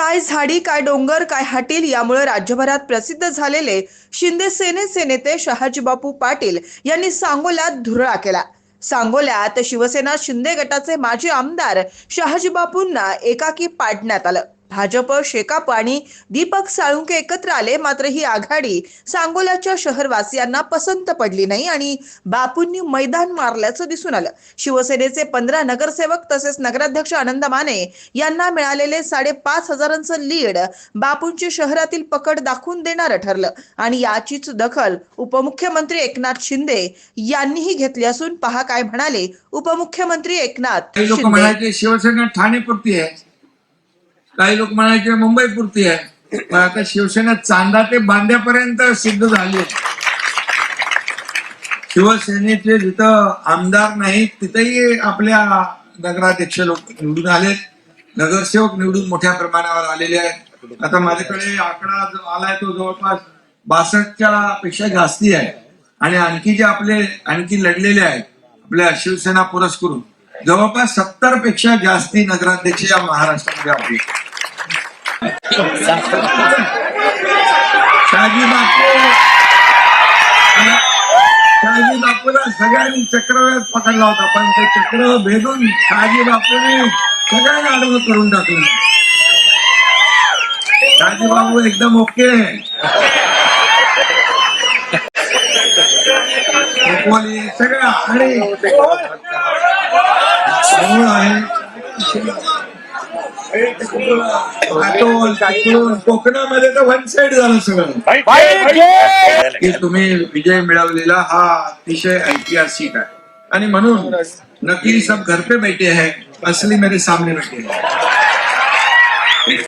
काय झाडी काय डोंगर काय हाटील यामुळे राज्यभरात प्रसिद्ध झालेले शिंदे सेनेचे नेते शहाजीबापू पाटील यांनी सांगोल्यात धुरळा केला. सांगोल्यात शिवसेना शिंदे गटाचे माजी आमदार शहाजीबापूंना एकाकी पाडण्यात आलं. भाजप शेकाप आणि दीपक साळुंके एकत्र आले मात्र ही आघाडी सांगोल्याच्या शहरवासियांना पसंत पडली नाही आणि बापूंनी मैदान मारल्याचं दिसून आलं. शिवसेनेचे पंधरा नगरसेवक तसेच नगराध्यक्ष आनंद माने यांना मिळालेले साडेपाच हजारांचं लीड बापूंची शहरातील पकड दाखवून देणारं ठरलं आणि याचीच दखल उपमुख्यमंत्री एकनाथ शिंदे यांनीही घेतली असून पहा काय म्हणाले उपमुख्यमंत्री एकनाथ शिवसेना ठाणे आहे. काही लोक म्हणायचे मुंबई पुरती आहे. पण आता शिवसेना चांदा ते बांध्यापर्यंत सिद्ध झाली आहे. शिवसेनेचे जिथं आमदार नाहीत तिथेही आपल्या नगराध्यक्ष लोक निवडून आलेत. नगरसेवक निवडून मोठ्या प्रमाणावर आलेले आहेत. आता माझ्याकडे आकडा जो आलाय तो जवळपास बासष्टच्या पेक्षा जास्ती आहे. आणि आणखी जे आपले आणखी लढलेले आहेत आपल्या शिवसेना पुरस्करून जवळपास सत्तरपेक्षा जास्ती नगराध्यक्ष या महाराष्ट्रामध्ये आपले शहाजी बापू शहाजी बापूला सगळ्यांनी चक्रव्यात पकडला होता पण ते चक्र भेदून शहाजी बापूने सगळ्यांना आडवं करून टाकलं शहाजी बापू एकदम ओके. सगळ्या आणि आहे. कोकणामध्ये तर वन साइड झालं सगळं. की तुम्ही विजय मिळवलेला हा अतिशय ऐतिहासिक आहे. आणि म्हणून नक्की सब घर पे बैठे हैं असली मेरे सामने बैठे हैं.